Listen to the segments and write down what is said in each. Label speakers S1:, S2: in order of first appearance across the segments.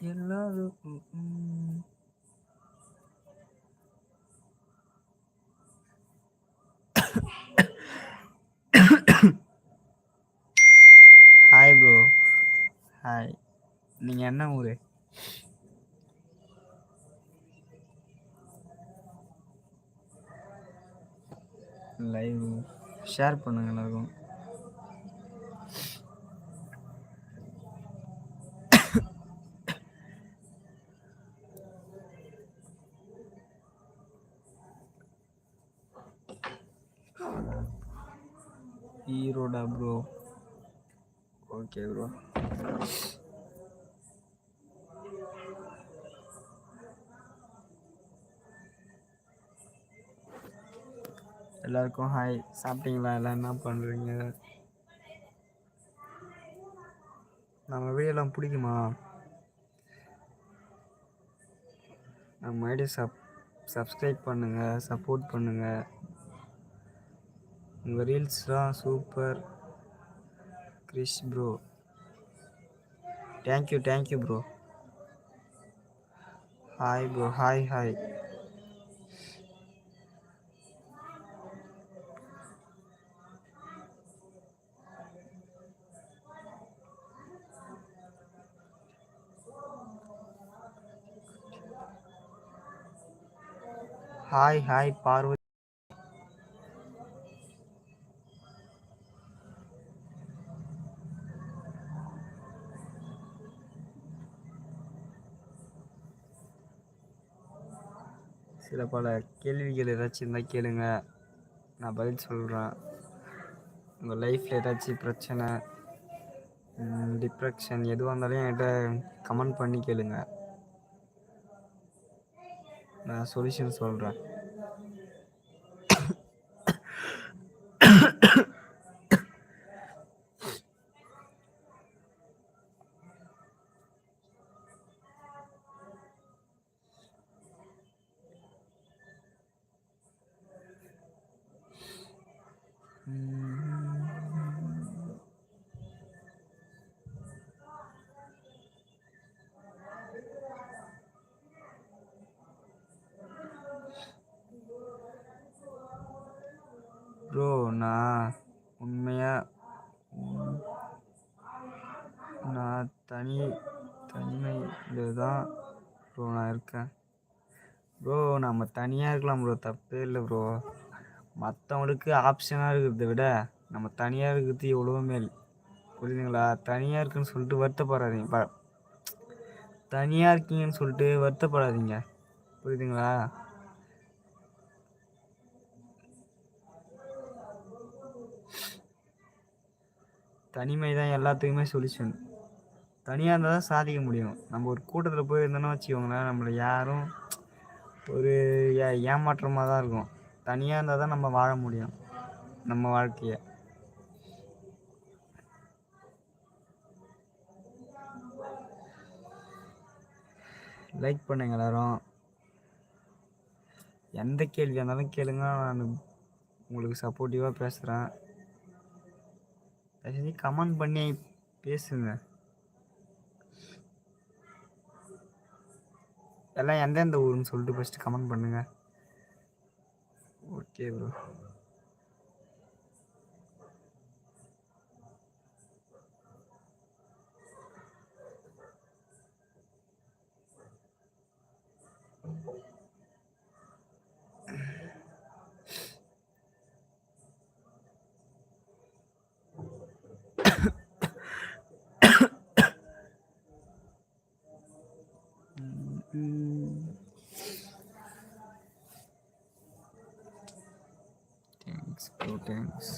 S1: எல்லாருக்கும் hi bro hi நீங்கள் என்ன ஊர்? லைவ் ஷேர் பண்ணுங்க எல்லாருக்கும். ஈரோடா ப்ரோ ஓகே ப்ரோ எல்லாருக்கும் ஹாய் சாப்பிட்டீங்களா? எல்லாம் என்ன பண்ணுறீங்க நம்ம வீடியோலாம் பிடிக்குமா? நம்ம ஐடி சப் சப்ஸ்கிரைப் பண்ணுங்கள் சப்போர்ட் பண்ணுங்கள் உங்கள் ரீல்ஸ்லாம் super Krish bro thank you thank you bro hi bro hi hi hi hi Parvathi சில பல கேள்விகள் ஏதாச்சும் இருந்தால் கேளுங்க. நான் பதில் சொல்கிறேன் உங்கள் லைஃப்பில் ஏதாச்சும் பிரச்சனை டிப்ரெக்ஷன் எதுவாக இருந்தாலும் என்கிட்ட கமெண்ட் பண்ணி கேளுங்க. நான் சொல்யூஷன் சொல்கிறேன் ப்ரோ நான் உண்மையாக நான் தனி தனிமையில் தான் ப்ரோ நான் இருக்கேன். ப்ரோ நம்ம தனியாக இருக்கலாம் ப்ரோ தப்பே இல்லை ப்ரோ மற்றவங்களுக்கு ஆப்ஷனாக இருக்கிறத விட நம்ம தனியாக இருக்கிறது எவ்வளோ மேல் புரியுதுங்களா? தனியாக இருக்குன்னு சொல்லிட்டு வருத்தப்படாதீங்க. ப தனியாக இருக்கீங்கன்னு சொல்லிட்டு வருத்தப்படாதீங்க. புரியுதுங்களா? தனிமை தான் எல்லாத்துக்குமே சொல்யூஷன் தனியாக இருந்தால் தான் சாதிக்க முடியும். நம்ம ஒரு கூட்டத்தில் போய் இருந்தோம்னா வச்சுக்கோங்களேன் நம்மளை யாரும் ஒரு ஏ ஏமாற்றமாக தான் இருக்கும். தனியாக இருந்தால் தான் நம்ம வாழ முடியும் நம்ம வாழ்க்கையை. லைக் பண்ணுங்க எல்லாரும். எந்த கேள்வியாக இருந்தாலும் கேளுங்க. நான் உங்களுக்கு சப்போர்ட்டிவாக பேசுகிறேன் தயவுசெஞ்சு கமெண்ட் பண்ணி பேசுங்க. எல்லாம் எந்தெந்த ஊருன்னு சொல்லிட்டு ஃபஸ்ட்டு கமெண்ட் பண்ணுங்கள் okay bro thanks bro thanks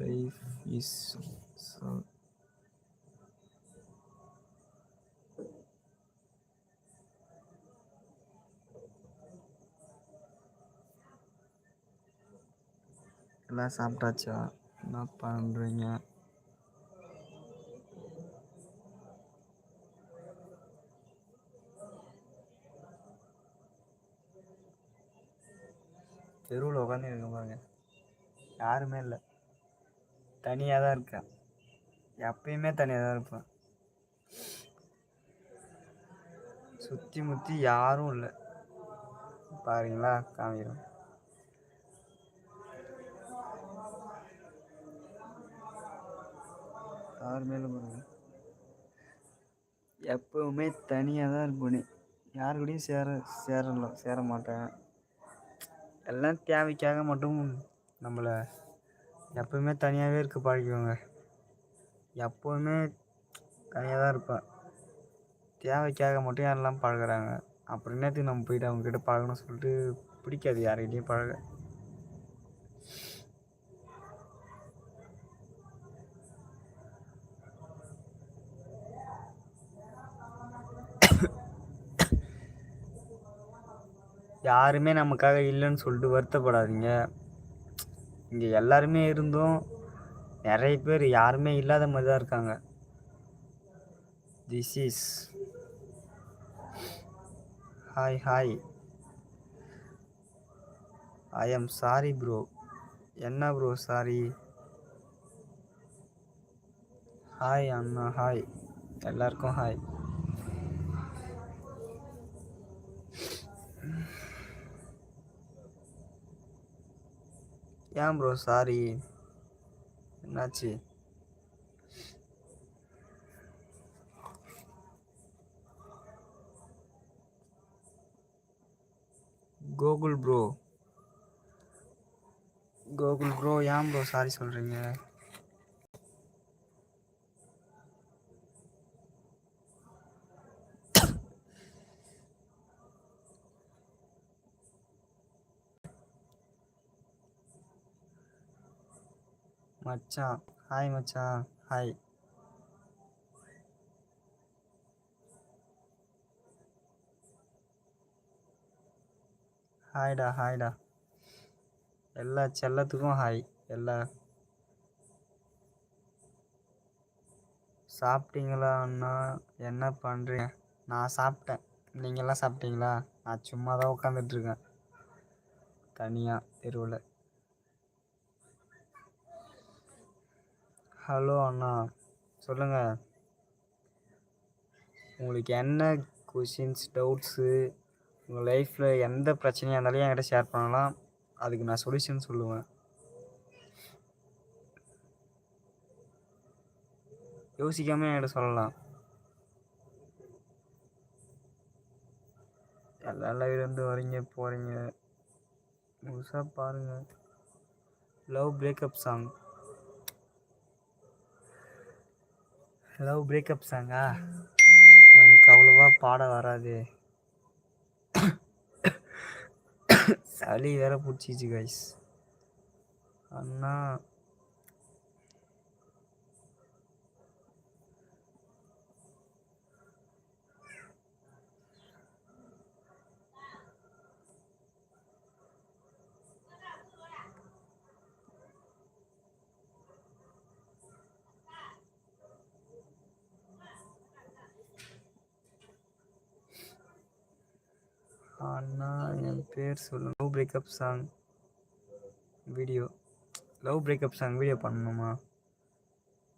S1: life is so எல்லாம் சாப்பிட்டாச்சா என்ன பண்ணுறீங்க தெருவில் உட்காந்து இருக்க பாருங்க. யாருமே இல்லை. தனியாக தான் இருக்கேன். எப்பயுமே தனியாக தான் இருப்பேன். சுற்றி முற்றி யாரும் இல்லை. பாருங்களா காமிக்கிறோம் யாருமே இல்லை பாருங்க. எப்பவுமே தனியாக தான் இருப்பேன். யாரு கூடயும் சேர சேரல சேர மாட்டேன். எல்லாம் தேவைக்காக மட்டும் நம்மளை எப்பவுமே தனியாகவே இருக்க பழகிக்கோங்க. எப்போவுமே தனியாக தான் இருப்பேன். தேவைக்காக மட்டும் யாரெல்லாம் பழகுறாங்க? அப்புறம் என்னத்துக்கு நம்ம போயிட்டு அவங்கக்கிட்ட பழகணும்னு சொல்லிட்டு பிடிக்காது யாருக்கிட்டையும் பழக. யாருமே நமக்காக இல்லைன்னு சொல்லிட்டு வருத்தப்படாதீங்க. இங்கே எல்லாருமே இருந்தும் நிறைய பேர் யாருமே இல்லாத மாதிரி தான் இருக்காங்க. This is hi hi I am sorry bro என்ன ப்ரோ சாரி ஹாய் அண்ணா. ஹாய் எல்லாருக்கும் ஹாய் ஏன் ப்ரோ சாரி என்னாச்சு கோகுல் ப்ரோ கோகுல் ப்ரோ ஏன் ப்ரோ சாரி சொல்கிறீங்க மச்சான். ஹாய் மச்சான். ஹாய் ஹாய்டா ஹாய்டா எல்லா செல்லத்துக்கும் ஹாய் எல்லா சாப்பிட்டீங்களா அண்ணா? என்ன பண்ணுறீங்க நான் சாப்பிட்டேன். நீங்கள்லாம் சாப்பிட்டீங்களா? நான் சும்மா தான் உட்காந்துட்ருக்கேன் தனியாக தெருவில். ஹலோ அண்ணா சொல்லுங்கள் உங்களுக்கு என்ன கொஷின்ஸ் டவுட்ஸு உங்கள் லைஃப்பில் எந்த பிரச்சனையாக இருந்தாலும் என்கிட்ட ஷேர் பண்ணலாம். அதுக்கு நான் சொல்யூஷன் சொல்லுவேன். யோசிக்காமல் என்கிட்ட சொல்லலாம். எல்லா லைவ்லேருந்து வரீங்க போகிறீங்க முழுசாக பாருங்கள் love breakup song love breakup சாங்கா எனக்கு அவ்வளோவா பாட வராது. சளி வேற பிடிச்சிச்சு கைஸ் அண்ணா அண்ணா என் பேர் சொல்லு love breakup song video love breakup song video பண்ணணுமா?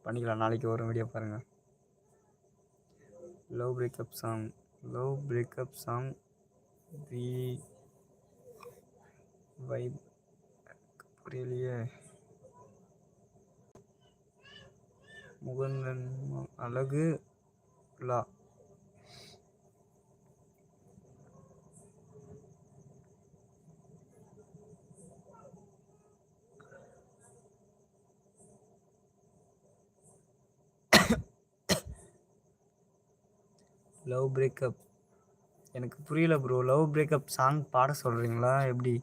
S1: பண்ணிக்கலாம். நாளைக்கு வரும் வீடியோ பாருங்கள் love breakup song love breakup song we vibe புரியலையே. முகந்தன் அழகு லா. லவ் பிரேக்கப் எனக்கு புரியல ப்ரோ லவ் பிரேக்கப் சாங் பாட சொல்கிறீங்களா எப்படி?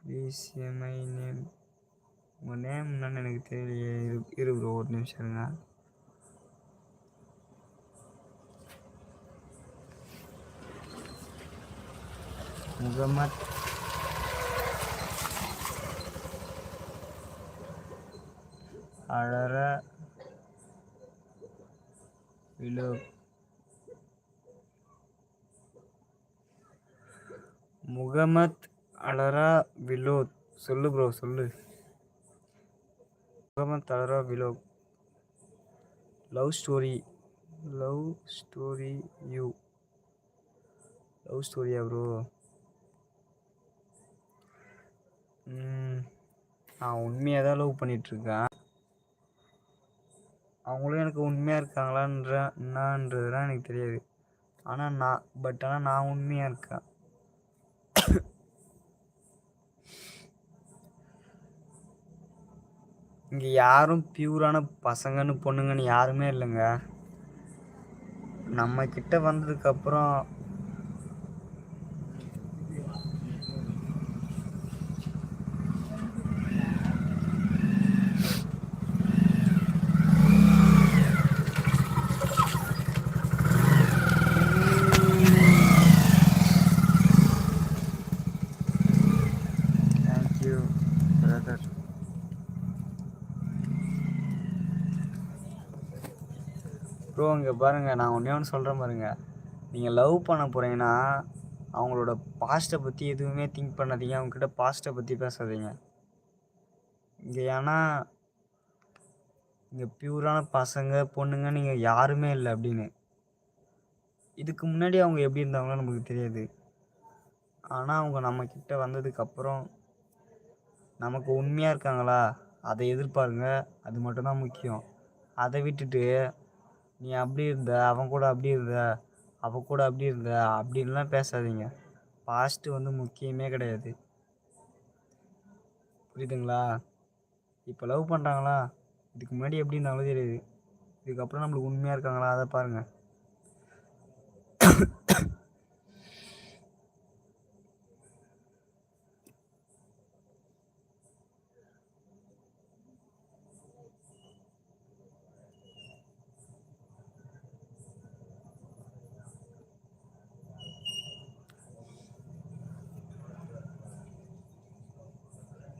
S1: ப்ளீஸ் எம்ஐ நேம் உங்கள் நேம் என்னன்னு எனக்கு தெரியலையே. இரு இரு ப்ரோ ஒரு நிமிஷம் இருங்க. முகமத் அழற விழு. முகமத் அலரா விலோத் சொல்லு ப்ரோ சொல்லு. முகமத் அலரா விலோத் love story love story you love ஸ்டோரியா bro நான் உண்மையாக தான் லவ் பண்ணிகிட்ருக்கேன் அவங்களும் எனக்கு உண்மையாக இருக்காங்களான்ற என்னன்றதுலாம் எனக்கு தெரியாது. ஆனால் நான் பட் ஆனால் நான் உண்மையாக இருக்கேன். இங்கே யாரும் பியூரான பசங்கன்னு பொண்ணுங்கன்னு யாருமே இல்லைங்க. நம்ம கிட்ட வந்ததுக்கப்புறம் இங்கே பாருங்கள் நான் ஒன்றே ஒன்று சொல்கிறேன் பாருங்கள் நீங்கள் லவ் பண்ண போகிறீங்கன்னா அவங்களோட பாஸ்ட்டை பற்றி எதுவுமே திங்க் பண்ணாதீங்க. அவங்கக்கிட்ட பாஸ்ட்டை பற்றி பேசாதீங்க. இங்கே ஏன்னா இங்கே பியூரான பசங்க பொண்ணுங்க நீங்கள் யாருமே இல்லை அப்படின்னு. இதுக்கு முன்னாடி அவங்க எப்படி இருந்தாங்களோ நமக்கு தெரியாது. ஆனால் அவங்க நம்மக்கிட்ட வந்ததுக்கப்புறம் நமக்கு உண்மையாக இருக்காங்களா? அதை எதிர்பாருங்க. அது மட்டும்தான் முக்கியம். அதை விட்டுட்டு நீ அப்படி இருந்த அவன் கூட அப்படி இருந்த அவள் கூட அப்படி இருந்த அப்படின்லாம் பேசாதீங்க. பாஸ்ட்டு வந்து முக்கியமே கிடையாது. புரியுதுங்களா? இப்போ லவ் பண்ணுறாங்களா இதுக்கு முன்னாடி எப்படி இருந்தாங்களோ தெரியுது. இதுக்கப்புறம் நம்மளுக்கு உண்மையாக இருக்காங்களா? அதை பாருங்கள்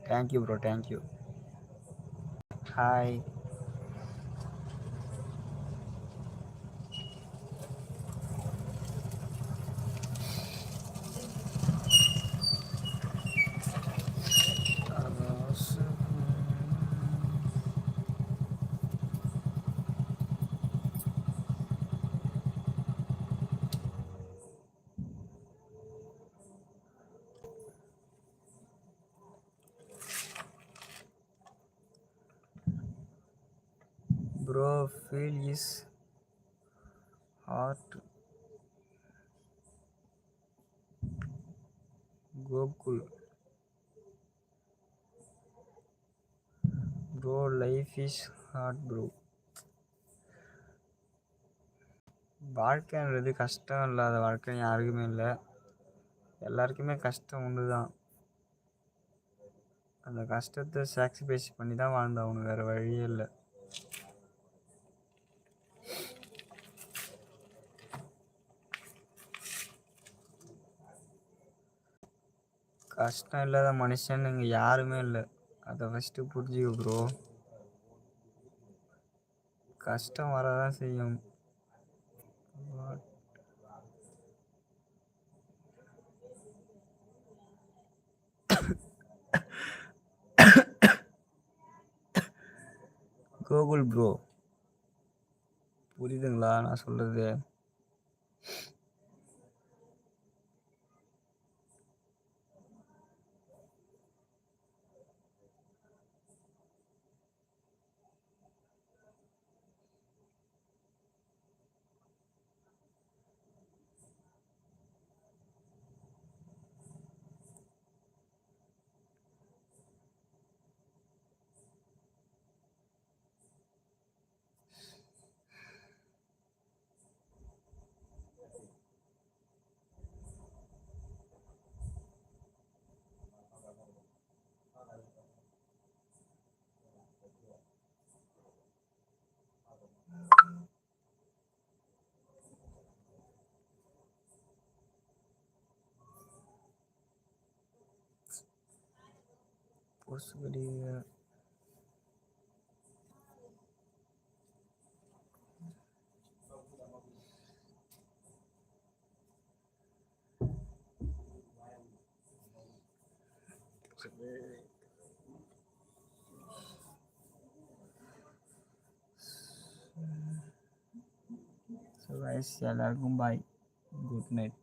S1: thank you bro thank you hi bro feel is heart Gokul bro life is heart bro வாழ்க்கைன்றது கஷ்டம் இல்லாத வாழ்க்கை யாருக்குமே இல்லை. எல்லாருக்குமே கஷ்டம் ஒன்று தான் அந்த கஷ்டத்தை சாக்ரிஃபைஸ் பண்ணி தான் வாழ்ந்தாகணும் வேறு வழியே இல்லை. கஷ்டம் இல்லாத மனுஷன் இங்கே யாருமே இல்லை. அதை ஃபஸ்ட்டு புரிஞ்சுக்க ப்ரோ கஷ்டம் வரதான் செய்யும். கோகுல் ப்ரோ புரியுதுங்களா நான் சொல்கிறது பொசுகடி ஸோ கைஸ் எல்லாருக்கும் பாய் குட் நைட்